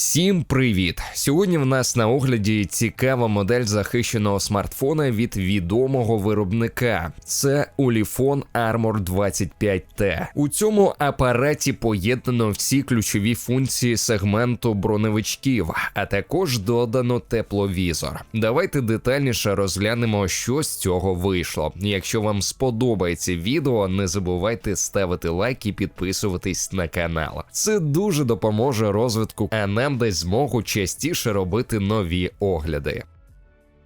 Всім привіт! Сьогодні в нас на огляді цікава модель захищеного смартфона від відомого виробника. Це Ulefone Armor 25T. У цьому апараті поєднано всі ключові функції сегменту броневичків, а також додано тепловізор. Давайте детальніше розглянемо, що з цього вийшло. Якщо вам сподобається відео, не забувайте ставити лайк і підписуватись на канал. Це дуже допоможе розвитку каналу нам дасть змогу частіше робити нові огляди.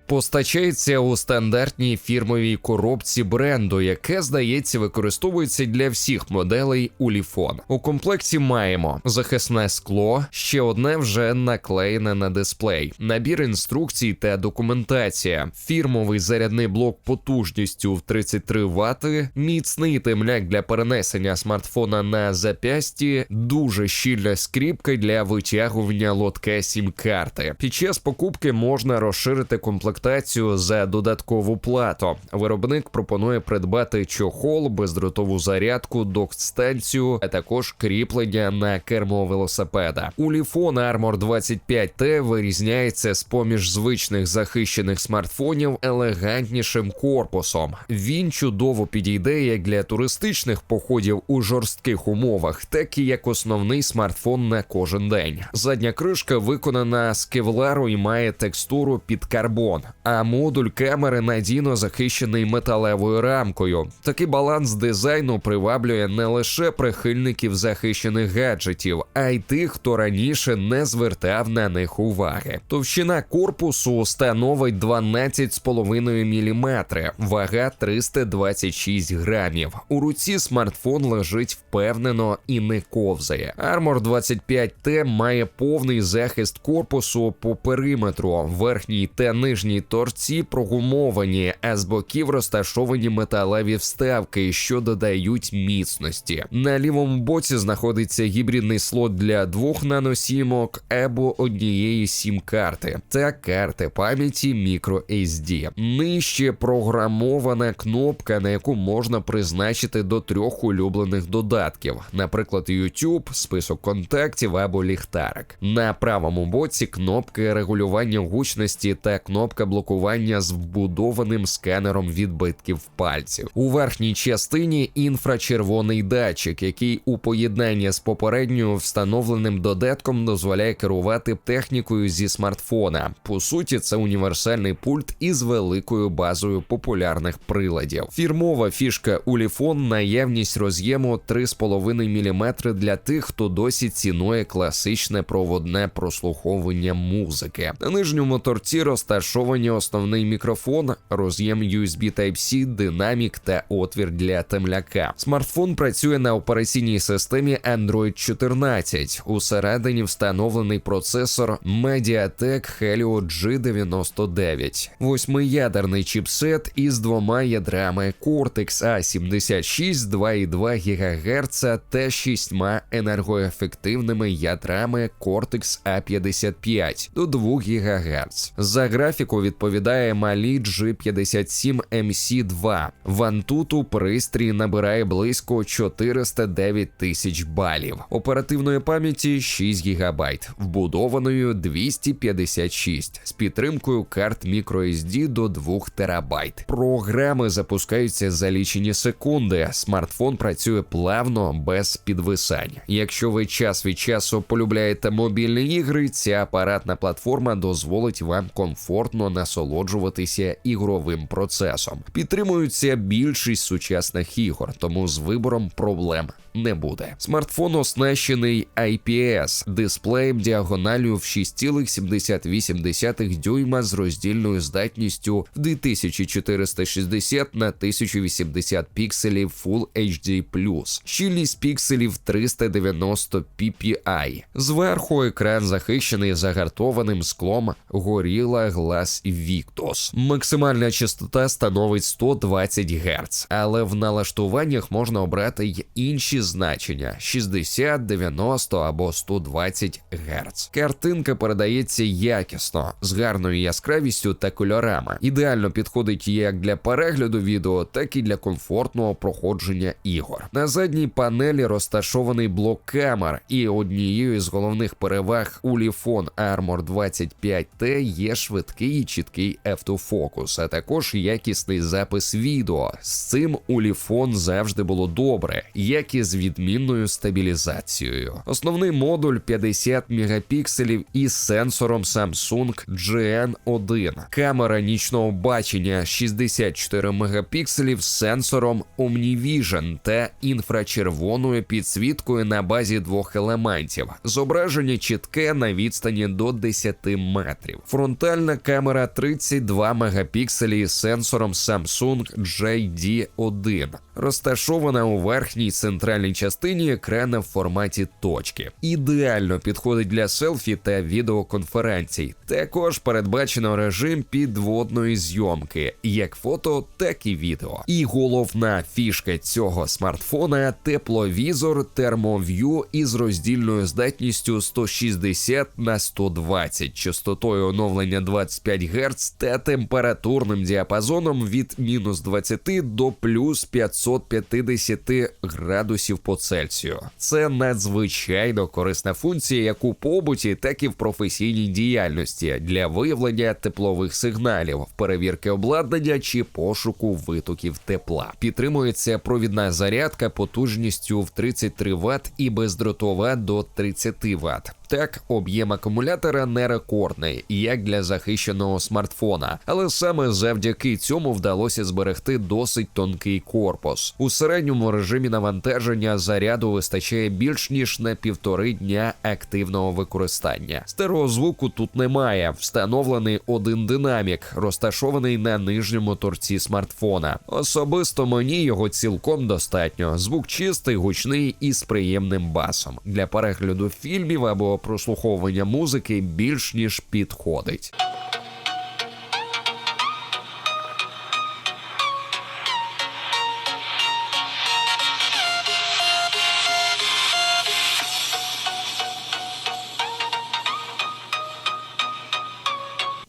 Постачається у стандартній фірмовій коробці бренду, яке, здається, використовується для всіх моделей Уліфон. У комплекті маємо захисне скло, ще одне вже наклеєне на дисплей, набір інструкцій та документація, фірмовий зарядний блок потужністю в 33 Вт, міцний темляк для перенесення смартфона на запясті, дуже щільна скріпка для витягування лотка сім-карти. Під час покупки можна розширити комплект комплектацію за додаткову плату. Виробник пропонує придбати чохол, бездротову зарядку, док-станцію, а також кріплення на кермо велосипеда. Уліфон Armor 25T вирізняється з поміж звичних захищених смартфонів елегантнішим корпусом. Він чудово підійде як для туристичних походів у жорстких умовах, так і як основний смартфон на кожен день. Задня кришка виконана з кевлару і має текстуру під карбон а модуль камери надійно захищений металевою рамкою. Такий баланс дизайну приваблює не лише прихильників захищених гаджетів, а й тих, хто раніше не звертав на них уваги. Товщина корпусу становить 12,5 мм, вага 326 грамів. У руці смартфон лежить впевнено і не ковзає. Armor 25T має повний захист корпусу по периметру, верхній та нижній нижній торці прогумовані, а з боків розташовані металеві вставки, що додають міцності. На лівому боці знаходиться гібридний слот для двох наносімок або однієї сім-карти та карти пам'яті microSD. Нижче програмована кнопка, на яку можна призначити до трьох улюблених додатків, наприклад, YouTube, список контактів або ліхтарик. На правому боці кнопки регулювання гучності та кнопка кнопка блокування з вбудованим сканером відбитків пальців. У верхній частині інфрачервоний датчик, який у поєднанні з попередньою встановленим додатком дозволяє керувати технікою зі смартфона. По суті, це універсальний пульт із великою базою популярних приладів. Фірмова фішка Уліфон наявність роз'єму 3,5 мм для тих, хто досі цінує класичне проводне прослуховування музики. На нижньому торці розташовані встановлені основний мікрофон, роз'єм USB Type-C, динамік та отвір для темляка. Смартфон працює на операційній системі Android 14. Усередині встановлений процесор Mediatek Helio G99, восьмиядерний чіпсет із двома ядрами Cortex A76 2,2 ГГц та шістьма енергоефективними ядрами Cortex A55 до 2 ГГц. За графіку відповідає малі G57 MC2. Вантуту пристрій набирає близько 409 тисяч балів, оперативної пам'яті 6 ГБ, вбудованою 256 з підтримкою карт microSD до 2 ТБ. Програми запускаються за лічені секунди. Смартфон працює плавно без підвисань. Якщо ви час від часу полюбляєте мобільні ігри, ця апаратна платформа дозволить вам комфортно насолоджуватися ігровим процесом. Підтримуються більшість сучасних ігор, тому з вибором проблем не буде. Смартфон оснащений IPS дисплеєм діагоналю в 6,78 дюйма з роздільною здатністю в 2460 на 1080 пікселів Full HD+, щільність пікселів 390 ppi. Зверху екран захищений загартованим склом Gorilla Glass Victus. Максимальна частота становить 120 Гц, але в налаштуваннях можна обрати й інші значення 60, 90 або 120 Гц. Картинка передається якісно, з гарною яскравістю та кольорами. Ідеально підходить як для перегляду відео, так і для комфортного проходження ігор. На задній панелі розташований блок камер, і однією з головних переваг Ulefone Armor 25T є швидкий чіткий автофокус, а також якісний запис відео. З цим Ulefone завжди було добре, як і з відмінною стабілізацією. Основний модуль 50 мегапікселів із сенсором Samsung GN1. Камера нічного бачення 64 мегапікселів з сенсором OmniVision та інфрачервоною підсвіткою на базі двох елементів. Зображення чітке на відстані до 10 метрів. Фронтальна камера 32 мегапікселі з сенсором Samsung JD1, розташована у верхній центральній частині екрана в форматі точки. Ідеально підходить для селфі та відеоконференцій. Також передбачено режим підводної зйомки, як фото, так і відео. І головна фішка цього смартфона тепловізор термов'ю із роздільною здатністю 160 на 120, частотою оновлення 25 Гц та температурним діапазоном від мінус 20 до плюс 550 градусів по Цельсію. Це надзвичайно корисна функція, як у побуті, так і в професійній діяльності для виявлення теплових сигналів, перевірки обладнання чи пошуку витоків тепла. Підтримується провідна зарядка потужністю в 33 Вт і бездротова до 30 Вт. Так, об'єм акумулятора не рекордний, як для захищеного смартфона, але саме завдяки цьому вдалося зберегти досить тонкий корпус. У середньому режимі навантаження заряду вистачає більш ніж на півтори дня активного використання. Стереозвуку тут немає. Встановлений один динамік, розташований на нижньому торці смартфона. Особисто мені його цілком достатньо. Звук чистий, гучний і з приємним басом. Для перегляду фільмів або прослуховування музики більш ніж підходить.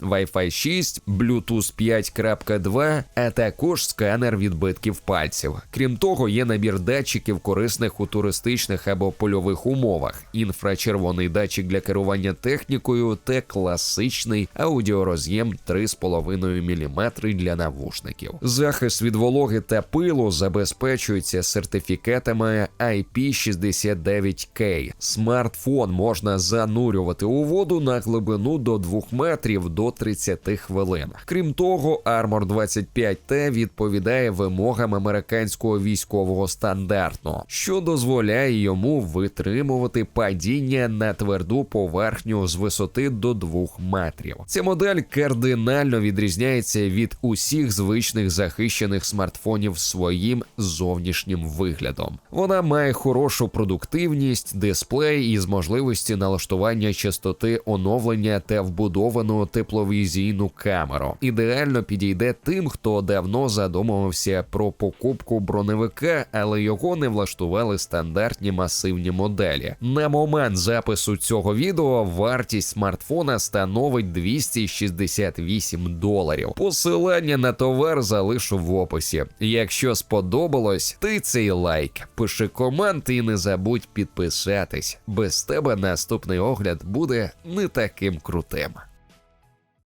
Wi-Fi 6, Bluetooth 5.2, а також сканер відбитків пальців. Крім того, є набір датчиків, корисних у туристичних або польових умовах, інфрачервоний датчик для керування технікою та класичний аудіороз'єм 3,5 мм для навушників. Захист від вологи та пилу забезпечується сертифікатами IP69K. Смартфон можна занурювати у воду на глибину до 2 метрів до 30 хвилин. Крім того, Armor 25T відповідає вимогам американського військового стандарту, що дозволяє йому витримувати падіння на тверду поверхню з висоти до 2 метрів. Ця модель кардинально відрізняється від усіх звичних захищених смартфонів своїм зовнішнім виглядом. Вона має хорошу продуктивність, дисплей із можливості налаштування частоти оновлення та вбудовану тепловізійну камеру. Ідеально підійде тим, хто давно задумувався про покупку броневика, але його не влаштували стандартні масивні моделі. На момент запису цього відео вартість смартфона становить 268 доларів. Посилання на товар залишу в описі. Якщо сподобалось, ти цей лайк, пиши комент і не забудь підписатись. Без тебе наступний огляд буде не таким крутим.